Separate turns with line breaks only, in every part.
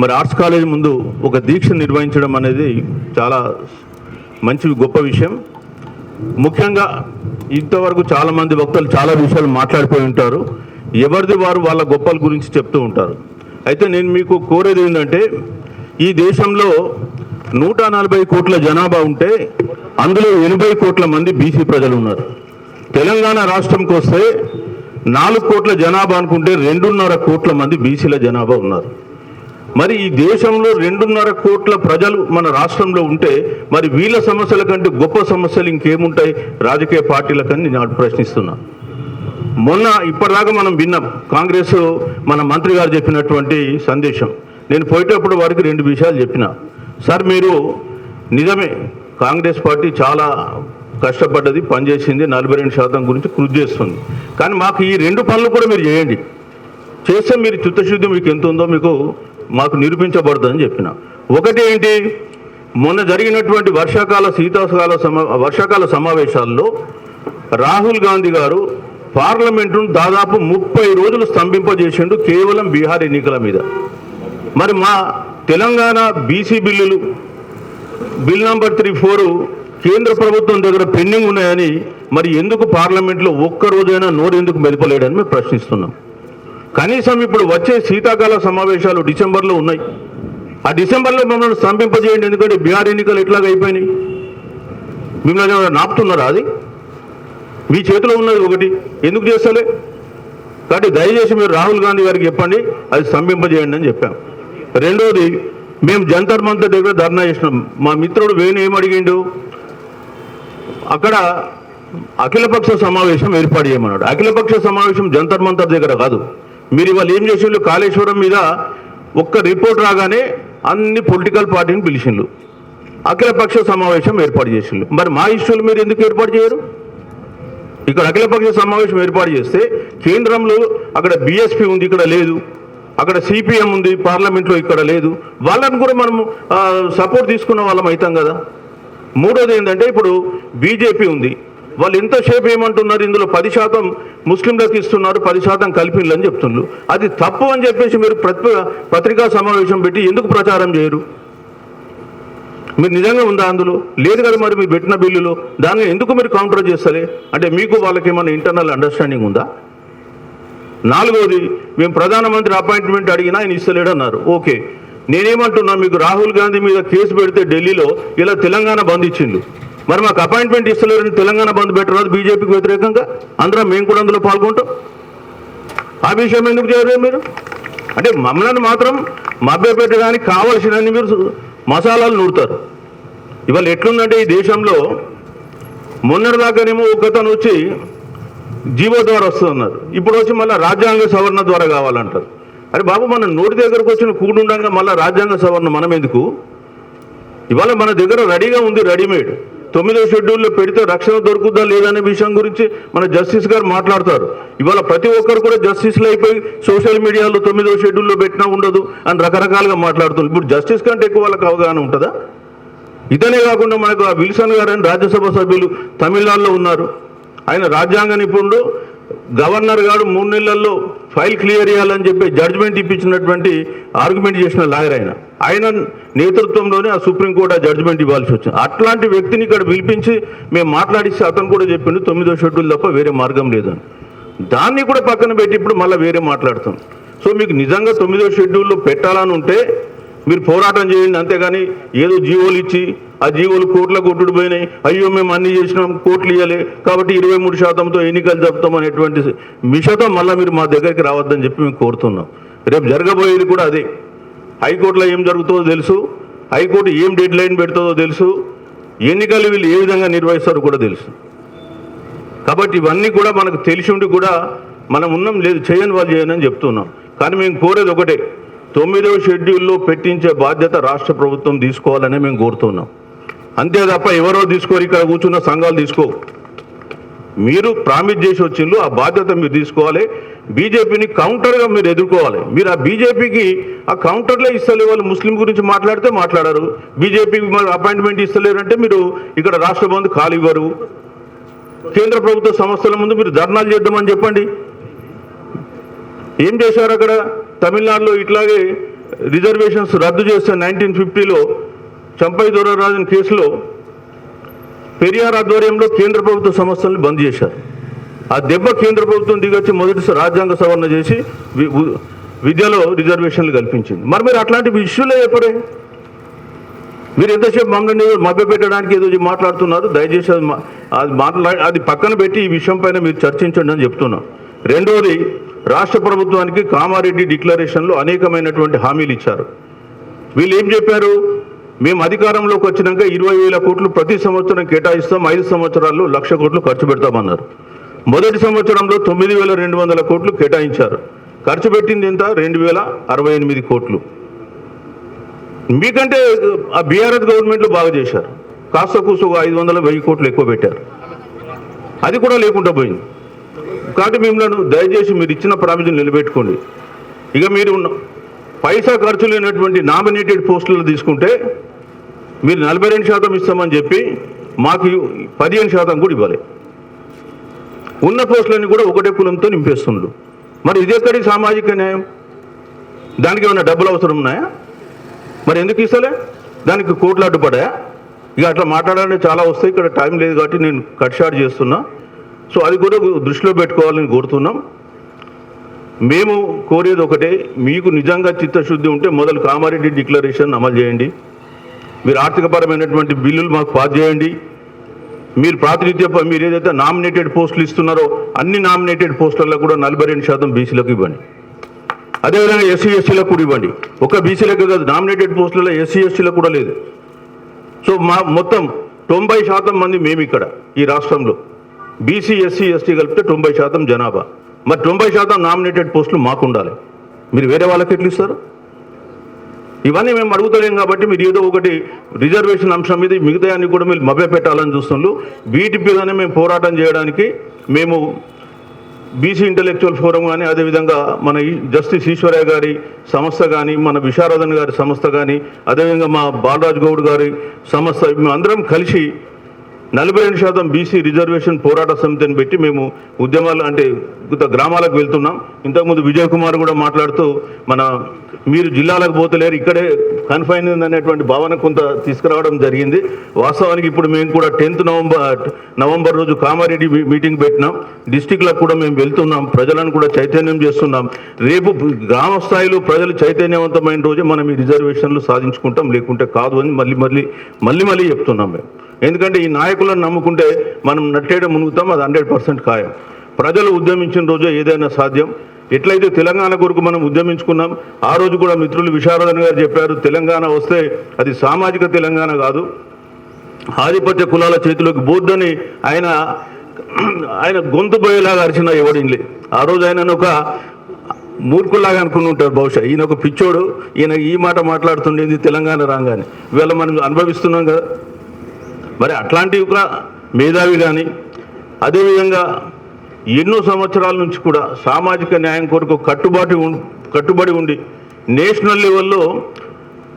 మరి arts college ముందు ఒక దీక్ష నిర్వహించడం అనేది చాలా మంచి గొప్ప విషయం. ముఖ్యంగా ఇంతవరకు చాలామంది భక్తులు వక్తలు చాలా విషయాలు మాట్లాడిపోయి ఉంటారు. ఎవరిది వారు వాళ్ళ గొప్పల గురించి చెప్తూ ఉంటారు. అయితే నేను మీకు కోరేది ఏంటంటే ఈ దేశంలో నూట నలభై కోట్ల జనాభా ఉంటే అందులో ఎనభై కోట్ల మంది బీసీ ప్రజలు ఉన్నారు. తెలంగాణ రాష్ట్రంకి వస్తే నాలుగు కోట్ల జనాభా అనుకుంటే రెండున్నర కోట్ల మంది బీసీల జనాభా ఉన్నారు. మరి ఈ దేశంలో రెండున్నర కోట్ల ప్రజలు మన రాష్ట్రంలో ఉంటే మరి వీళ్ళ సమస్యల కంటే గొప్ప సమస్యలు ఇంకేముంటాయి? రాజకీయ పార్టీలకని నేను ప్రశ్నిస్తున్నా. మొన్న ఇప్పటిదాకా మనం విన్నాం కాంగ్రెస్ మన మంత్రి గారు చెప్పినటువంటి సందేశం. నేను పోయేటప్పుడు వారికి రెండు విషయాలు చెప్పిన. సార్ మీరు నిజమే కాంగ్రెస్ పార్టీ చాలా కష్టపడ్డది పనిచేసింది నలభై రెండు శాతం గురించి కృషి చేస్తుంది. కానీ మాకు ఈ రెండు పనులు కూడా మీరు చేయండి. చేస్తే మీరు చిత్తశుద్ధి మీకు ఎంత ఉందో మీకు మాకు నిరూపించబడుతుందని చెప్పిన. ఒకటి ఏంటి? మొన్న జరిగినటువంటి వర్షాకాల శీతాకాల సమా వర్షాకాల సమావేశాల్లో రాహుల్ గాంధీ గారు పార్లమెంటును దాదాపు ముప్పై రోజులు స్తంభింపజేసిండు కేవలం బీహార్ ఎన్నికల మీద. మరి మా తెలంగాణ బీసీ బిల్లులు బిల్ నంబర్ త్రీ ఫోర్ కేంద్ర ప్రభుత్వం దగ్గర పెండింగ్ ఉన్నాయని మరి ఎందుకు పార్లమెంట్లో ఒక్క రోజైనా నోరు ఎందుకు మెదపలేడని మేము ప్రశ్నిస్తున్నాం. కనీసం ఇప్పుడు వచ్చే శీతాకాల సమావేశాలు డిసెంబర్లో ఉన్నాయి. ఆ డిసెంబర్లో మమ్మల్ని స్తంభింపజేయండి ఎందుకంటే బీహార్ ఎన్నికలు ఎట్లాగ అయిపోయినాయి. మిమ్మల్ని నాపుతున్నారా అది? మీ చేతిలో ఉన్నది ఒకటి. ఎందుకు చేస్తలే? కాబట్టి దయచేసి మీరు రాహుల్ గాంధీ గారికి చెప్పండి అది స్తంభింపజేయండి అని చెప్పాం. రెండోది మేము జంతర్ మంతర్ దగ్గర ధర్నా చేసినాం. మా మిత్రుడు వేణు ఏమడిగిండు అక్కడ అఖిలపక్ష సమావేశం ఏర్పాటు చేయమన్నాడు. అఖిలపక్ష సమావేశం జంతర్ మంతర్ దగ్గర కాదు. మీరు ఇవాళ ఏం చేసిండ్రు? కాళేశ్వరం మీద ఒక్క రిపోర్ట్ రాగానే అన్ని పొలిటికల్ పార్టీని పిలిచిండ్రు. అఖిలపక్ష సమావేశం ఏర్పాటు చేసిండ్రు. మరి మా ఇష్యూలు మీరు ఎందుకు ఏర్పాటు చేయరు? ఇక్కడ అఖిలపక్ష సమావేశం ఏర్పాటు చేస్తే కేంద్రంలో అక్కడ బీఎస్పీ ఉంది ఇక్కడ లేదు. అక్కడ సిపిఎం ఉంది పార్లమెంట్లో ఇక్కడ లేదు. వాళ్ళని కూడా మనం సపోర్ట్ తీసుకున్న వాళ్ళం అవుతాం కదా. మూడోది ఏంటంటే ఇప్పుడు బీజేపీ ఉంది. వాళ్ళు ఎంతసేపు ఏమంటున్నారు? ఇందులో పది శాతం ముస్లింలకు ఇస్తున్నారు పది శాతం కలిపిన్లు అని చెప్తున్నారు అది తప్పు అని చెప్పేసి మీరు ప్రతి పత్రికా సమావేశం పెట్టి ఎందుకు ప్రచారం చేయరు? మీరు నిజంగా ఉందా అందులో? లేదు కదా మరి మీరు పెట్టిన బిల్లులో. దాన్ని ఎందుకు మీరు కౌంటర్ చేస్తలే? అంటే మీకు వాళ్ళకి ఏమైనా ఇంటర్నల్ అండర్స్టాండింగ్ ఉందా? నాలుగోది మేము ప్రధానమంత్రి అపాయింట్మెంట్ అడిగినా ఆయన ఇస్తలేడు అన్నారు ఓకే. నేనేమంటున్నా మీకు రాహుల్ గాంధీ మీద కేసు పెడితే ఢిల్లీలో ఇలా తెలంగాణ బంధించిండు ఇచ్చిండు మరి మాకు అపాయింట్మెంట్ ఇస్తలేరని తెలంగాణ బంద్ పెట్టరాదు బీజేపీకి వ్యతిరేకంగా అందరం మేము కూడా అందులో పాల్గొంటాం. ఆ విషయం ఎందుకు చేయరు మీరు? అంటే మమ్మల్ని మాత్రం మభ్యపెట్టడానికి కావలసినన్ని మీరు మసాలాలు నూరుతారు. ఇవాళ ఎట్లుందంటే ఈ దేశంలో మొన్నటిదాకానేమో ఒక్కతను వచ్చి జీవో ద్వారా వస్తున్నారు. ఇప్పుడు వచ్చి మళ్ళీ రాజ్యాంగ సవరణ ద్వారా కావాలంటారు. అరే బాబు మన నోటి దగ్గరకు వచ్చిన కూడుండగా మళ్ళీ రాజ్యాంగ సవరణ మనం ఎందుకు ఇవాళ మన దగ్గర రెడీగా ఉంది రెడీమేడ్. తొమ్మిదో షెడ్యూల్లో పెడితే రక్షణ దొరుకుద్దా లేదనే విషయం గురించి మన జస్టిస్ గారు మాట్లాడతారు. ఇవాళ ప్రతి ఒక్కరు కూడా జస్టిస్లు అయిపోయి సోషల్ మీడియాలో తొమ్మిదో షెడ్యూల్లో పెట్టినా ఉండదు అని రకరకాలుగా మాట్లాడుతున్నారు. ఇప్పుడు జస్టిస్ కంటే ఎక్కువ వాళ్ళకి అవగాహన ఉంటుందా? ఇతనే కాకుండా మనకు ఆ విల్సన్ గారు అని రాజ్యసభ సభ్యులు తమిళనాడులో ఉన్నారు. ఆయన రాజ్యాంగ నిపుణుడు గవర్నర్ గారు మూడు నెలల్లో ఫైల్ క్లియర్ చేయాలని చెప్పి జడ్జిమెంట్ ఇప్పించినటువంటి ఆర్గ్యుమెంట్ చేసిన లాయర్ ఆయన. ఆయన నేతృత్వంలోనే ఆ సుప్రీంకోర్టు ఆ జడ్జిమెంట్ ఇవ్వాల్సి వచ్చింది. అట్లాంటి వ్యక్తిని ఇక్కడ పిలిపించి మేము మాట్లాడిస్తే అతను కూడా చెప్పిండు తొమ్మిదో షెడ్యూల్ తప్ప వేరే మార్గం లేదని. దాన్ని కూడా పక్కన పెట్టి ఇప్పుడు మళ్ళీ వేరే మాట్లాడుతాం. సో మీకు నిజంగా తొమ్మిదో షెడ్యూల్లో పెట్టాలని ఉంటే మీరు పోరాటం చేయండి అంతేగాని ఏదో జీవోలు ఇచ్చి ఆ జీవోలు కోట్ల కొట్టుడు పోయినాయి. అయ్యో మేము అన్ని చేసినాం కోట్లు ఇవ్వలే కాబట్టి ఇరవై మూడు శాతంతో ఎన్నికలు జరుపుతాం అనేటువంటి మిషతో మళ్ళీ మీరు మా దగ్గరికి రావద్దని చెప్పి మేము కోరుతున్నాం. రేపు జరగబోయేది కూడా అదే. హైకోర్టులో ఏం జరుగుతుందో తెలుసు. హైకోర్టు ఏం డెడ్ లైన్ పెడుతుందో తెలుసు. ఎన్నికలు వీళ్ళు ఏ విధంగా నిర్వహిస్తారో కూడా తెలుసు. కాబట్టి ఇవన్నీ కూడా మనకు తెలిసి ఉండి కూడా మనం ఉన్నాం లేదు చేయని వాళ్ళు చేయనని చెప్తున్నాం. కానీ మేము కోరేది ఒకటే తొమ్మిదవ షెడ్యూల్లో పెట్టించే బాధ్యత రాష్ట్ర ప్రభుత్వం తీసుకోవాలని మేము కోరుతున్నాం. అంతే తప్ప ఎవరో తీసుకోరు ఇక్కడ కూర్చున్న సంఘాలు తీసుకో మీరు ప్రామిస్ చేసి వచ్చిండ్రు ఆ బాధ్యత మీరు తీసుకోవాలి. బీజేపీని కౌంటర్గా మీరు ఎదుర్కోవాలి. మీరు ఆ బీజేపీకి ఆ కౌంటర్లే ఇస్తలే వాళ్ళు ముస్లిం గురించి మాట్లాడితే మాట్లాడారు. బీజేపీకి మరి అపాయింట్మెంట్ ఇస్తలేరంటే మీరు ఇక్కడ రాష్ట్ర బంధు ఖాళీ ఇవ్వరు. కేంద్ర ప్రభుత్వ సంస్థల ముందు మీరు ధర్నాలు చేద్దామని చెప్పండి. ఏం చేశారు అక్కడ? తమిళనాడులో ఇట్లాగే రిజర్వేషన్స్ రద్దు చేస్తే నైన్టీన్ ఫిఫ్టీలో చంపై దొరరాజన్ కేసులో పెరియార్ ఆధ్వర్యంలో కేంద్ర ప్రభుత్వ సంస్థలను బంద్ చేశారు. ఆ దెబ్బ కేంద్ర ప్రభుత్వం దిగొచ్చి మొదటి రాజ్యాంగ సవరణ చేసి వి- విద్యలో రిజర్వేషన్లు కల్పించింది. మరి మీరు అట్లాంటి ఇష్యూలే చెప్పరే మీరు ఎంతసేపు మమ్మల్ని మభ్య పెట్టడానికి ఏదో మాట్లాడుతున్నారు దయచేసి అది అది మాట్లా అది పక్కన పెట్టి ఈ విషయం పైన మీరు చర్చించండి అని చెప్తున్నాం. రెండవది రాష్ట్ర ప్రభుత్వానికి కామారెడ్డి డిక్లరేషన్లో అనేకమైనటువంటి హామీలు ఇచ్చారు. వీళ్ళు ఏం చెప్పారు? మేము అధికారంలోకి వచ్చినాక ఇరవై వేల కోట్లు ప్రతి సంవత్సరం కేటాయిస్తాం ఐదు సంవత్సరాల్లో లక్ష కోట్లు ఖర్చు పెడతామన్నారు. మొదటి సంవత్సరంలో తొమ్మిది వేల రెండు వందల కోట్లు కేటాయించారు. ఖర్చు పెట్టింది ఎంత? రెండు వేల అరవై ఎనిమిది కోట్లు. మీకంటే ఆ బీఆర్ఎస్ గవర్నమెంట్లో బాగా చేశారు. కాస్త కూసు ఐదు వందల వెయ్యి కోట్లు ఎక్కువ పెట్టారు. అది కూడా లేకుండా పోయింది. కాబట్టి మిమ్మల్ని దయచేసి మీరు ఇచ్చిన ప్రామిజన్ నిలబెట్టుకోండి. ఇక మీరు ఉన్న- పైసా ఖర్చు లేనటువంటి నామినేటెడ్ పోస్టులు తీసుకుంటే మీరు నలభై రెండు శాతం ఇస్తామని చెప్పి మాకు పదిహేను శాతం కూడా ఇవ్వాలి. ఉన్న పోస్టులన్నీ కూడా ఒకటే కులంతో నింపేస్తుండ్రు. మరి ఇది ఎక్కడి సామాజిక న్యాయం? దానికి ఏమైనా డబ్బులు అవసరం ఉన్నాయా? మరి ఎందుకు ఇస్తలే? దానికి కోట్లు అడ్డుపడాయా ఇక అట్లా మాట్లాడాలంటే చాలా వస్తాయి ఇక్కడ టైం లేదు కాబట్టి నేను కట్ షాట్ చేస్తున్నా. సో అది కూడా దృష్టిలో పెట్టుకోవాలని కోరుతున్నాం. మేము కోరేది ఒకటే మీకు నిజంగా చిత్తశుద్ధి ఉంటే మొదలు కామారెడ్డి డిక్లరేషన్ అమలు చేయండి. మీరు ఆర్థికపరమైనటువంటి బిల్లులు మాకు పాస్ చేయండి. మీరు ప్రాతినిధ్య మీరు ఏదైతే నామినేటెడ్ పోస్టులు ఇస్తున్నారో అన్ని నామినేటెడ్ పోస్టులలో కూడా నలభై రెండు శాతం బీసీలకు ఇవ్వండి. అదేవిధంగా ఎస్సీ ఎస్సీలకు కూడా ఇవ్వండి. ఒక బీసీలకు కాదు నామినేటెడ్ పోస్టులలో ఎస్సీ ఎస్సీలకు కూడా లేదు. సో మా మొత్తం తొంభై శాతం మంది మేము ఇక్కడ ఈ రాష్ట్రంలో. బీసీ ఎస్సీ ఎస్టీ కలిపితే తొంభై శాతం జనాభా. మరి తొంభై శాతం నామినేటెడ్ పోస్టులు మాకు ఉండాలి. మీరు వేరే వాళ్ళకి ఎట్లు ఇస్తారు? ఇవన్నీ మేము అడుగుతలేం కాబట్టి మీరు ఏదో ఒకటి రిజర్వేషన్ అంశం మీద మిగతా అన్ని కూడా మీరు మభ్య పెట్టాలని చూస్తున్నారు వీటి మీదనే మేము పోరాటం చేయడానికి మేము బీసీ ఇంటలెక్చువల్ ఫోరం కానీ అదేవిధంగా మన ఈ జస్టిస్ ఈశ్వరయ్య గారి సంస్థ కానీ మన విశారదన్ గారి సంస్థ కానీ అదేవిధంగా మా బాలరాజ్ గౌడ్ గారి సంస్థ మేము అందరం కలిసి నలభై రెండు శాతం బీసీ రిజర్వేషన్ పోరాట సమితిని పెట్టి మేము ఉద్యమాలు అంటే గ్రామాలకు వెళ్తున్నాం. ఇంతకుముందు విజయ్ కుమార్ కూడా మాట్లాడుతూ మన మీరు జిల్లాలకు పోతలేరు ఇక్కడే కన్ఫైన్ అనేటువంటి భావన కొంత తీసుకురావడం జరిగింది. వాస్తవానికి ఇప్పుడు మేము కూడా టెన్త్ నవంబర్ నవంబర్ రోజు కామారెడ్డి మీటింగ్ పెట్టినాం. డిస్టిక్లకు కూడా మేము వెళ్తున్నాం. ప్రజలను కూడా చైతన్యం చేస్తున్నాం. రేపు గ్రామ స్థాయిలో ప్రజలు చైతన్యవంతమైన రోజే మనం ఈ రిజర్వేషన్లు సాధించుకుంటాం. లేకుంటే కాదు అని మళ్ళీ మళ్ళీ మళ్ళీ మళ్ళీ చెప్తున్నాం మేము. ఎందుకంటే ఈ నాయకులను నమ్ముకుంటే మనం నట్టేయడం మునుగుతాం అది హండ్రెడ్ పర్సెంట్ ఖాయం. ప్రజలు ఉద్యమించిన రోజే ఏదైనా సాధ్యం. ఎట్లయితే తెలంగాణ కొరకు మనం ఉద్యమించుకున్నాం ఆ రోజు కూడా మిత్రులు విశారదన్ గారు చెప్పారు తెలంగాణ వస్తే అది సామాజిక తెలంగాణ కాదు. ఆధిపత్య కులాల చేతిలోకి బోర్డని ఆయన ఆయన గొంతు పోయేలాగా అరిచిన ఎవడింది ఆ రోజు ఆయన ఒక మూర్ఖులాగా అనుకుని ఉంటారు బహుశా. ఈయన ఒక పిచ్చోడు ఈయన ఈ మాట మాట్లాడుతుండేది తెలంగాణ రాగానే. ఇవాళ మనం అనుభవిస్తున్నాం కదా. మరి అట్లాంటివి ఒక మేధావి కానీ అదేవిధంగా ఎన్నో సంవత్సరాల నుంచి కూడా సామాజిక న్యాయం కొరకు కట్టుబాటు ఉం- కట్టుబడి ఉండి నేషనల్ లెవెల్లో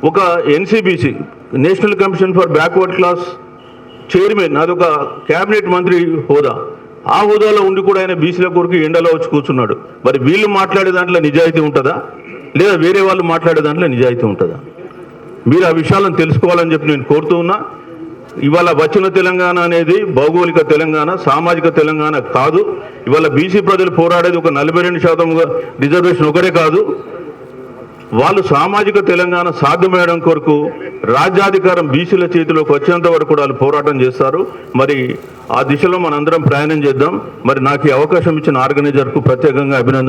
ఒక NCBC national commission for backward class chairman అదొక క్యాబినెట్ మంత్రి హోదా. ఆ హోదాలో ఉండి కూడా ఆయన బీసీల కొరకు ఎండలో వచ్చి కూర్చున్నాడు. మరి వీళ్ళు మాట్లాడే దాంట్లో నిజాయితీ ఉంటుందా? లేదా వేరే వాళ్ళు మాట్లాడే దాంట్లో నిజాయితీ ఉంటుందా? మీరు ఆ విషయాలను తెలుసుకోవాలని చెప్పి నేను కోరుతూ ఉన్నా. ఇవాళ వచ్చిన తెలంగాణ అనేది భౌగోళిక తెలంగాణ సామాజిక తెలంగాణ కాదు. ఇవాళ బీసీ ప్రజలు పోరాడేది ఒక నలభై రెండు శాతం రిజర్వేషన్ ఒకరే కాదు. వాళ్ళు సామాజిక తెలంగాణ సాధ్యమయ్యడం కొరకు రాజ్యాధికారం బీసీల చేతిలోకి వచ్చేంత వరకు కూడా వాళ్ళు పోరాటం చేస్తారు. మరి ఆ దిశలో మనందరం ప్రయాణం చేద్దాం. మరి నాకు ఈ అవకాశం ఇచ్చిన ఆర్గనైజర్కు ప్రత్యేకంగా అభినందన